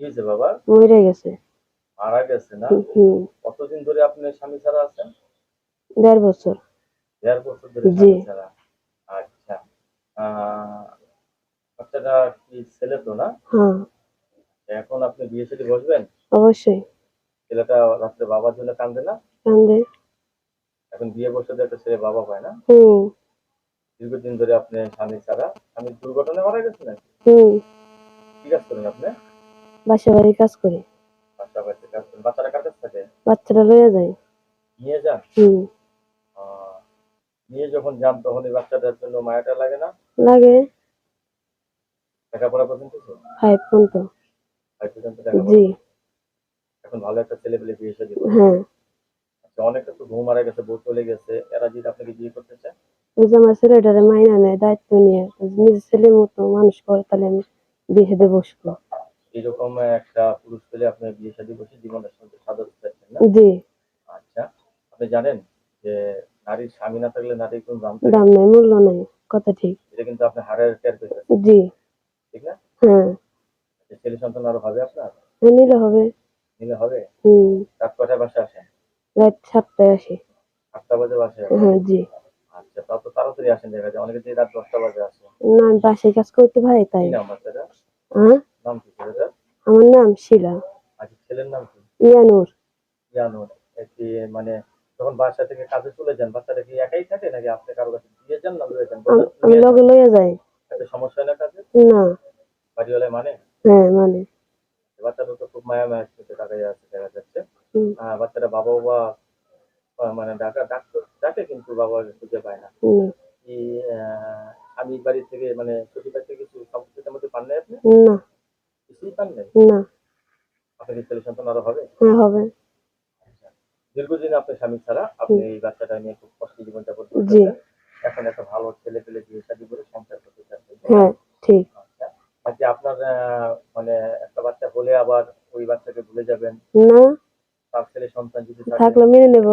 কি হয়েছে বাবা? মরে গেছে। মারা গেছে না? কতদিন ধরে আপনি স্বামী ছাড়া আছেন? দেড় বছর। দেড় বছর ধরে স্বামী ছাড়া। আচ্ছা। বাচ্চাটা কি ছেলে তো না? হ্যাঁ। এখন আপনি বিয়ে সাথে বসবেন? অবশ্যই। ছেলেটা রাত্রে বাবার জন্য কান্দে না? কান্দে। এখন বিয়ে বসে তো একটা ছেলে বাবা পায় না? দীর্ঘদিন ধরে আপনি স্বামী ছাড়া। স্বামীর দুর্ঘটনায় মারা গেছে নাকি? কি কাজ করেন আপনি? বাসা বাড়ি কাজ করি। কাজ করেন বাচ্চারা কার কাছে থাকে? বাচ্চারা লয়ে যায় নিয়ে যান? হুম। নিয়ে যখন যান তখন এই বাচ্চাটার জন্য মায়াটা লাগে না? লাগে। লেখাপড়া পর্যন্ত তো? ফাইভ পর্যন্ত। ফাইভ পর্যন্ত জি। এখন ভালো একটা ছেলে পেলে বিয়ে হ্যাঁ। আচ্ছা অনেকটা তো বউ মারা গেছে বউ চলে গেছে। এরা যদি আপনাকে বিয়ে করতে চায়? যে আমার ছেলেটারে মাইনা নেয় দায়িত্ব নিয়ে। নিজের ছেলের মতো মানুষ করে তাহলে আমি বিয়ে দেবো বসবো। এইরকম একটা পুরুষ পেলে আপনার বিয়ে সাথে বসে জীবনটা সাজাতে চাচ্ছেন না? জি। আচ্ছা আপনি জানেন যে নারীর স্বামী না থাকলে নারীর কোনো দাম দাম নাই মূল্য নাই কথা ঠিক। এটা কিন্তু আপনি হারের টের পেয়েছেন জি। ঠিক না? হ্যাঁ। যে ছেলে সন্তান আরও হবে আপনার? হ্যাঁ, নিলে হবে। নিলে হবে? হুম। রাত কটায় বাসে আসেন? রাত সাতটায় আসি। সাতটা বাজে বাসে? হ্যাঁ জি। আচ্ছা তা তো তাড়াতাড়ি আসেন দেখা যায়। অনেকে রাত দশটা বাজে আসে। না বাসায় কাজ করতে ভাই তাই। না নাম বাচ্চাটা হ্যাঁ আমার নাম শিলা। আচ্ছা ছেলের নাম কি? ইয়ানুর। জানো একটি মানে যখন বাসা থেকে কাজে চলে যান বাচ্চাটা কি একাই থাকে নাকি আপনি কারও কাছে দিয়ে যান না লয়ে যান? আমি লগে লইয়া যাই। সমস্যা না কাজে না। মানে? হ্যাঁ মানে। বাচ্চাটা তো খুব মায়া মায়া আছে দেখা যাচ্ছে। বাচ্চাটা বাবা বাবা আহ, মানে ডাকা ডাক্তার ডাকে কিন্তু বাবা খুঁজে পায় না। আমি বাড়ি থেকে মানে শ্বশুর বাড়ি থেকে কিছু সম্পত্তির মধ্যে পান না আপনি? না। কিছুই পান নাই। না। আপনার ছেলে সন্তান আরও হবে? হ্যাঁ হবে। দীর্ঘদিন আপনার স্বামী ছাড়া আপনি এই বাচ্চাটা নিয়ে খুব কষ্ট জীবনযাপন জি। করতেছেন এখন একটা ভালো ছেলে পেলে বিয়ে শাদী করে সংসার করতে চাচ্ছেন হ্যাঁ ঠিক। আচ্ছা। আপনার মানে একটা বাচ্চা হলে আবার ওই বাচ্চাকে ভুলে যাবেন? না। তার ছেলে সন্তান যদি থাকলে মেনে নেব।